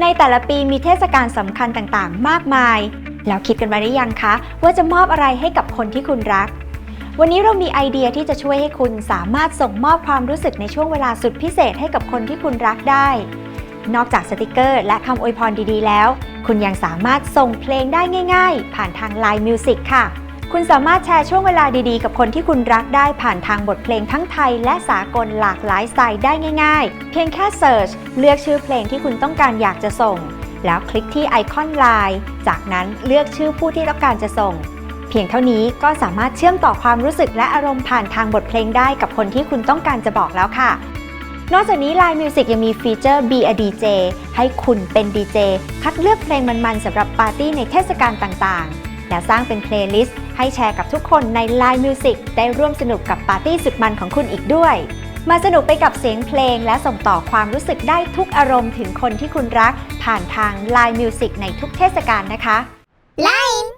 ในแต่ละปีมีเทศกาลสำคัญต่างๆ มากมาย แล้วคิดกันไว้หรือยังคะ ว่าจะมอบอะไรให้กับคนที่คุณรัก วันนี้เรามีไอเดียที่จะช่วยให้คุณสามารถส่งมอบความรู้สึกในช่วงเวลาสุดพิเศษให้กับคนที่คุณรักได้ นอกจากสติกเกอร์ และคำอวยพรดีๆแล้ว คุณยังสามารถส่งเพลงได้ง่าย ๆ ผ่านทาง Line Music ค่ะ คุณสามารถแชร์ช่วงเวลาดีๆ กับคนที่คุณรักได้ผ่านทางบทเพลงทั้งไทย และสากลหลากหลายสไตล์ได้ง่ายๆ เพียงแค่เซิร์ชเลือกชื่อเพลงที่คุณต้องการอยากจะส่ง แล้วคลิกที่ไอคอน Line จากนั้นเลือกชื่อผู้ที่ต้องการจะส่ง เพียงเท่านี้ก็สามารถเชื่อมต่อความรู้สึกและอารมณ์ผ่านทางบทเพลงได้กับคนที่คุณต้องการจะบอกแล้วค่ะ นอกจากนี้ Line Music ยังมีฟีเจอร์ Be a DJ ให้คุณเป็น DJ คัดเลือกเพลงมันๆสำหรับปาร์ตี้ในเทศกาลต่างๆ และสร้างเป็นเพลย์ลิสต์ให้แชร์กับทุกคนใน Line Music ได้ร่วมสนุกกับปาร์ตี้สุดมันของคุณอีกด้วย มาสนุกไปกับเสียงเพลงและส่งต่อความรู้สึกได้ทุกอารมณ์ถึงคนที่คุณรัก ผ่านทาง Line Music ในทุกเทศกาลนะคะ Line